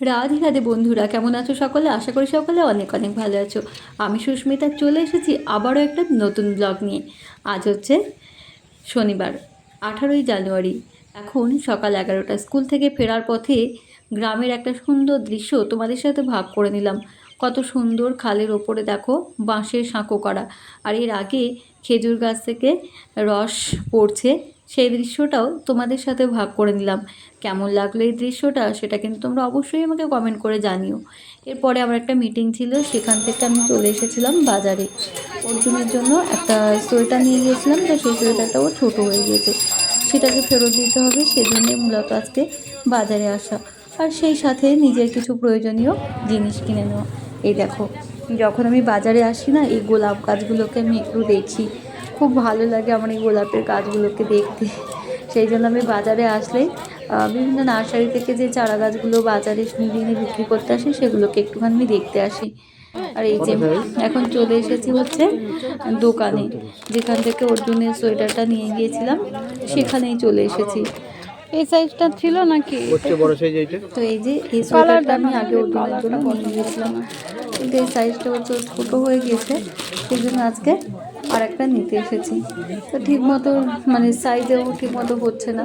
রাধে রাধে বন্ধুরা, কেমন আছো সকলে? আশা করি সকলে অনেক অনেক ভালো আছো। আমি সুস্মিতা, চলে এসেছি আবারও একটা নতুন ব্লগ নিয়ে। আজ হচ্ছে শনিবার, আঠারোই জানুয়ারি। এখন সকাল এগারোটা। স্কুল থেকে ফেরার পথে গ্রামের একটা সুন্দর দৃশ্য তোমাদের সাথে ভাগ করে নিলাম। কত সুন্দর খালের ওপরে দেখো বাঁশের সাঁকো করা। আর এর আগে খেজুর গাছ থেকে রস পড়ছে সেই দৃশ্যটাও তোমাদের সাথে ভাগ করে নিলাম। কেমন লাগল এই দৃশ্যটা সেটা কিন্তু তোমরা অবশ্যই আমাকে কমেন্ট করে জানিও। এরপরে আমার একটা মিটিং ছিল, সেখান থেকে আমি চলে এসেছিলাম বাজারে। অর্জুনের জন্য একটা সোয়েটার নিয়ে গিয়েছিলাম, তো সেই সোয়েটারটা ও ছোটো হয়ে গিয়েছে। সেটাকে ফেরত দিতে হবে সেজন্যই মূলত আজকে বাজারে আসা। আর সেই সাথে নিজের কিছু প্রয়োজনীয় জিনিস কিনে নেওয়া। এই দেখো, যখন আমি বাজারে আসি না, এই গোলাপ গাছগুলোকে আমি একটু দেখি। খুব ভালো লাগে আমার এই গোলাপের গাছগুলোকে দেখতে। সেই জন্য আমি বাজারে আসলে বিভিন্ন নার্সারি থেকে যে চারা গাছগুলো বাজারে নিয়ে বিক্রি করতে আসি সেগুলোকে একটুখানি আমি দেখতে আসি। আর এই যে এখন চলে এসেছি হচ্ছে দোকানে যেখান থেকে অর্জুনের সোয়েটারটা নিয়ে গিয়েছিলাম সেখানেই চলে এসেছি। এই সাইজটা ছিল নাকি? বড় সাইজ এইটা? তো এই যে এই সোয়েটারটা আমি আগে অর্জুনের জন্য নিয়ে গিয়েছিলাম। কিন্তু এই সাইজটা হচ্ছে ওর ছোটো হয়ে গিয়েছে সেই জন্য আজকে আর একটা নিতে এসেছি। তো ঠিক মতো মানে সাইজেও ঠিক মতো হচ্ছে না।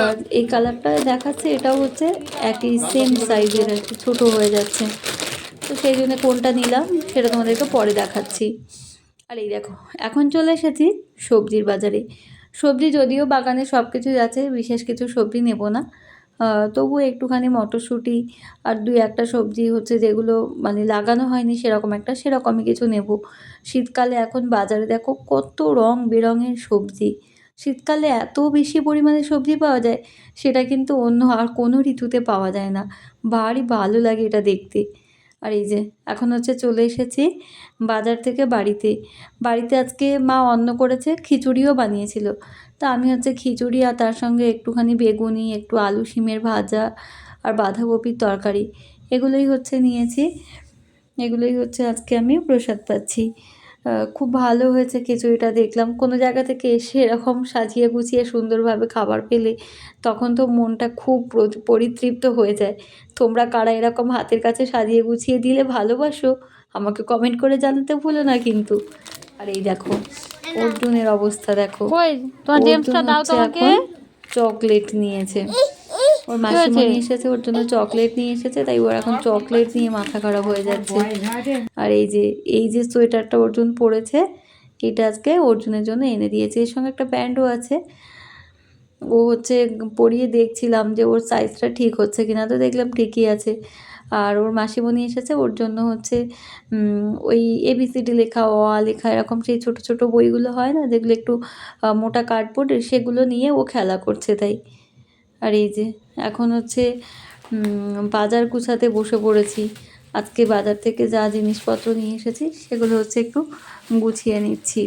আর এই কালারটা দেখাচ্ছে, এটাও হচ্ছে একই সেম সাইজের আর কি, ছোটো হয়ে যাচ্ছে। তো সেই জন্য কোনটা নিলাম, সেটা তোমাদেরকে পরে দেখাচ্ছি। আর এই দেখো, এখন চলে এসেছি সবজির বাজারে। সবজি যদিও বাগানে সব কিছুই আছে, বিশেষ কিছু সবজি নেব না। তবুও একটুখানি মটরশুঁটি আর দুই একটা সবজি হচ্ছে যেগুলো মানে লাগানো হয়নি সেরকম একটা, সেরকমই কিছু নেব। শীতকালে এখন বাজারে দেখো কত রং বেরঙের সবজি। শীতকালে এত বেশি পরিমাণে সবজি পাওয়া যায়, সেটা কিন্তু অন্য আর কোনো ঋতুতে পাওয়া যায় না। ভারী ভালো লাগে এটা দেখতে। আর এই যে, এখন হচ্ছে চলে এসেছি বাজার থেকে বাড়িতে। বাড়িতে আজকে মা অন্ন করেছে, খিচুড়িও বানিয়েছিল। তা আমি হচ্ছে খিচুড়ি আর তার সঙ্গে একটুখানি বেগুনি, একটু আলু শিমের ভাজা আর বাঁধাকপির তরকারি, এগুলোই হচ্ছে নিয়েছি। এগুলোই হচ্ছে আজকে আমি প্রসাদ পাচ্ছি। খুব ভালো হয়েছে খিচুড়িটা দেখলাম। কোনো জায়গা থেকে এসে এরকম সাজিয়ে গুছিয়ে সুন্দরভাবে খাবার পেলে তখন তো মনটা খুব পরিতৃপ্ত হয়ে যায়। তোমরা কারা এরকম হাতের কাছে সাজিয়ে গুছিয়ে দিলে ভালোবাসো? আমাকে কমেন্ট করে জানাতে ভুলো না কিন্তু। আর এই দেখো অর্জুনের অবস্থা দেখো। কই তোমার জেমসটা দাও তোমাকে। চকলেট নিয়েছে। ওর মাসিমা হয়েছে? নিয়ে এসেছে ওর জন্য চকলেট নিয়ে এসেছে তাই ওর এখন চকলেট নিয়ে মাথা খারাপ হয়ে যাচ্ছে। আর এই যে এই যে সোয়েটারটা অর্জুন পরেছে এটা আজকে অর্জুনের জন্য এনে দিয়েছে। এর সঙ্গে একটা প্যান্টও আছে। ও হচ্ছে পরিয়ে দেখছিলাম যে ওর সাইজটা ঠিক হচ্ছে কিনা তো দেখলাম ঠিকই আছে। আর ওর মাসিমণি এসেছে ওর জন্য হচ্ছে উম, ওই এবিসিডি লেখা অ লেখা এরকম সেই ছোট ছোট বইগুলো হয় না যেগুলো একটু মোটা কার্ডবোর্ডের সেগুলো নিয়ে ও খেলা করছে তাই। আর এই যে, এখন হচ্ছে বাজার গুছাতে বসে পড়েছি। আজকে বাজার থেকে যা জিনিসপত্র নিয়ে এসেছি, সেগুলো হচ্ছে একটু গুছিয়ে নিচ্ছি।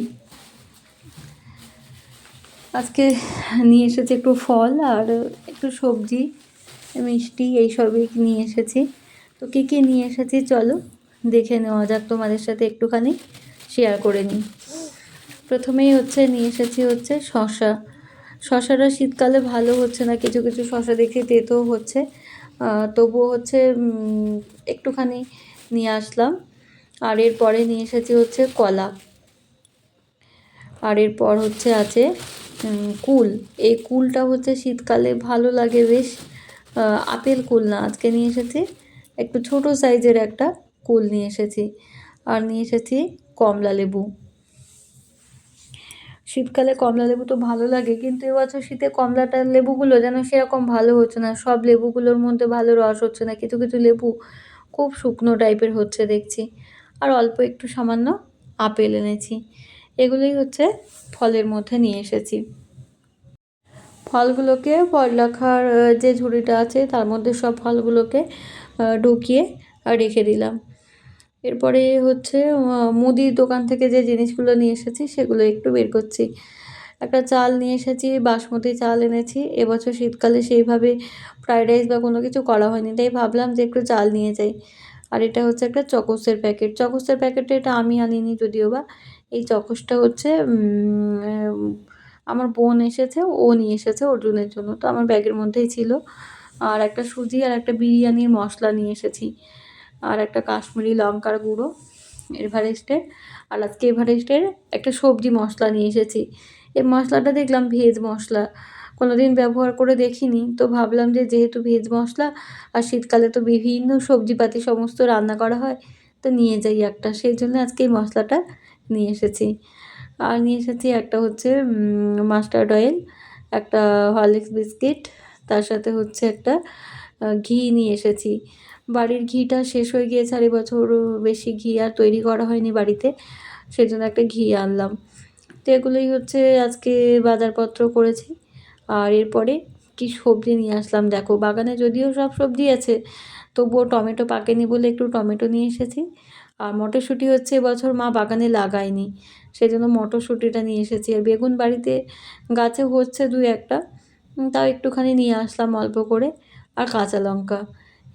আজকে নিয়ে এসেছি একটু ফল আর একটু সবজি, মিষ্টি এইসবই নিয়ে এসেছি। তো কী কী নিয়ে এসেছি চলো, দেখে নেওয়া যাক তোমাদের সাথে একটুখানি শেয়ার করে নিই। প্রথমেই হচ্ছে, নিয়ে এসেছি হচ্ছে শশা শশাটা শীতকালে ভালো হচ্ছে না, কিছু কিছু শশা দেখে তেতেও হচ্ছে। তবুও হচ্ছে একটুখানি নিয়ে আসলাম। আর এরপরে নিয়ে এসেছি হচ্ছে কলা। আর এরপর হচ্ছে আছে কুল। এই কুলটা হচ্ছে শীতকালে ভালো লাগে বেশ। আপেল কুল না, আজকে নিয়ে এসেছি। একটু ছোট সাইজের একটা কুল নিয়ে এসেছি। আর নিয়ে এসেছি কমলা লেবু। শীতকালে কমলা লেবু তো ভালো লাগে, কিন্তু এবছর শীতে কমলাটা লেবুগুলো যেন সেরকম ভালো হচ্ছে না, সব লেবুগুলোর মধ্যে ভালো রস হচ্ছে না, কিছু কিছু লেবু খুব শুকনো টাইপের হচ্ছে দেখছি, আর অল্প একটু সামান্য আপেল এনেছি, এগুলোই হচ্ছে ফলের মধ্যে নিয়ে এসেছি। ফলগুলোকে পরলাখার যে ঝুড়িটা আছে তার মধ্যে সব ফলগুলোকে ঢুকিয়ে রেখে দিলাম। এরপরে হচ্ছে মুদির দোকান থেকে যে জিনিসগুলো নিয়ে এসেছি সেগুলো একটু বের করছি। একটা চাল নিয়ে এসেছি, বাসমতি চাল এনেছি। এবছর শীতকালে সেইভাবে ফ্রাইড রাইস বা কোনো কিছু করা হয়নি, তাই ভাবলাম যে একটু চাল নিয়ে যাই। আর এটা হচ্ছে একটা চকোসের প্যাকেট। চকোসের প্যাকেটটা এটা আমি আনিনি যদিও বা, এই চকোসটা হচ্ছে আমার বোন এসেছে, ও নিয়ে এসেছে অর্জুনের জন্য। তো আমার ব্যাগের মধ্যেই ছিল। আর একটা সুজি আর একটা বিরিয়ানির মশলা নিয়ে এসেছি। আর একটা কাশ্মীরি লঙ্কার গুঁড়ো, এভারেস্টের। আর আজকে এভারেস্টের একটা সবজি মশলা নিয়ে এসেছি। এই মশলাটা দেখলাম ভেজ মশলা। কোনো দিন ব্যবহার করে দেখিনি, তো ভাবলাম যে যেহেতু ভেজ মশলা, আর শীতকালে তো বিভিন্ন সবজিপাতি সমস্ত রান্না করা হয়, তো নিয়ে যাই একটা। সেই জন্য আজকে এই মশলাটা নিয়ে এসেছি। আর নিয়ে এসেছি একটা হচ্ছে মাস্টার্ড অয়েল, একটা হরলিক্স বিস্কিট, তার সাথে হচ্ছে একটা ঘি নিয়ে এসেছি। বাড়ির ঘিটা শেষ হয়ে গিয়েছে আর এবছর বেশি ঘি আর তৈরি করা হয়নি বাড়িতে সেই জন্য একটা ঘি আনলাম। তো এগুলোই হচ্ছে আজকে বাজারপত্র করেছি। আর এরপরে কি সবজি নিয়ে আসলাম দেখো, বাগানে যদিও সব সবজি আছে, তবুও টমেটো পাকেনি বলে একটু টমেটো নিয়ে এসেছি। আর মটরশুঁটি হচ্ছে এবছর মা বাগানে লাগায়নি সেই জন্য মটরশুঁটিটা নিয়ে এসেছি। আর বেগুন বাড়িতে গাছে হচ্ছে দুই একটা তাও একটুখানি নিয়ে আসলাম অল্প করে। আর কাঁচা লঙ্কা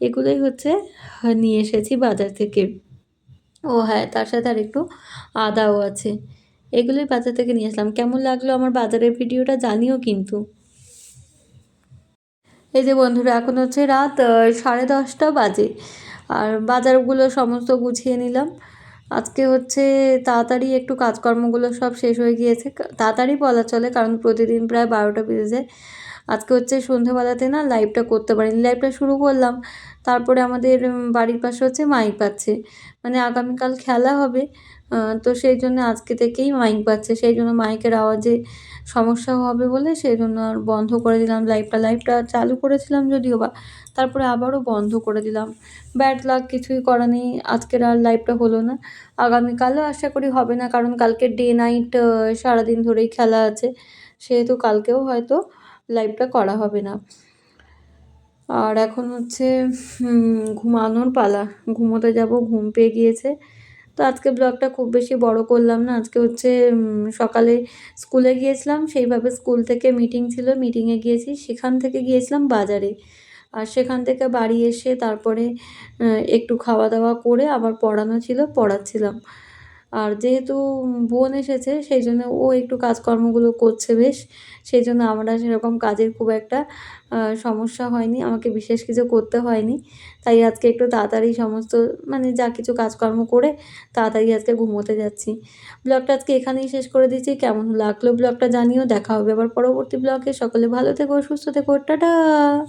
এগুলোই হচ্ছে নিয়ে এসেছি বাজার থেকে। ও হ্যাঁ তার সাথে আর একটু আদাও আছে। এগুলোই বাজার থেকে নিয়ে আসলাম। কেমন লাগল আমার বাজারের ভিডিওটা জানিও কিন্তু। এই যে বন্ধুরা, এখন হচ্ছে রাত সাড়ে দশটা বাজে। আর বাজারগুলো সমস্ত গুছিয়ে নিলাম। আজকে হচ্ছে তাড়াতাড়ি একটু কাজকর্মগুলো সব শেষ হয়ে গিয়েছে। তাড়াতাড়ি বলা চলে, কারণ প্রতিদিন প্রায় বারোটা বেজে যায়। আজকে হচ্ছে সন্ধেবেলাতে না লাইভটা করতে পারিনি লাইভটা শুরু করলাম। তারপরে আমাদের বাড়ির পাশে হচ্ছে মাইক পাচ্ছে। মানে আগামীকাল খেলা হবে তো সেই জন্য আজকে থেকেই মাইক পাচ্ছে। সেই জন্য মাইকের আওয়াজে সমস্যা হবে বলে সেই জন্য আর বন্ধ করে দিলাম লাইভটা লাইভটা চালু করেছিলাম যদিও বা, তারপরে আবারও বন্ধ করে দিলাম। ব্যাড লাক কিছুই করা নেই, আজকের আর লাইভটা হলো না। আগামীকালও আশা করি হবে না, কারণ কালকে ডে নাইট সারাদিন ধরেই খেলা আছে। সেহেতু কালকেও হয়তো লাইভটা করা হবে না। আর এখন হচ্ছে ঘুমানোর পালা। ঘুমোতে যাব, ঘুম পেয়ে গিয়েছে। তো আজকে ব্লগটা খুব বেশি বড় করলাম না। আজকে হচ্ছে সকালে স্কুলে গিয়েছিলাম। সেইভাবে স্কুল থেকে মিটিং ছিল। মিটিংয়ে গিয়েছি। সেখান থেকে গিয়েছিলাম বাজারে। আর সেখান থেকে বাড়ি এসে তারপরে একটু খাওয়া দাওয়া করে আবার পড়ানো ছিল, পড়াচ্ছিলাম। আর যেহেতু বোন এসেছে, সেই জন্য ও একটু কাজকর্মগুলো করছে বেশ। সেই জন্য আমরা সেরকম কাজের খুব একটা সমস্যা হয়নি। আমাকে বিশেষ কিছু করতে হয়নি। তাই আজকে একটু তাড়াতাড়ি সমস্ত মানে যা কিছু কাজকর্ম করে তাড়াতাড়ি আজকে ঘুমোতে যাচ্ছি। ব্লগটা আজকে এখানেই শেষ করে দিচ্ছি। কেমন লাগল ব্লগটা জানিও। দেখা হবে আবার পরবর্তী ব্লগে। সকলে ভালো থেকো, সুস্থ থেকো। টাটা!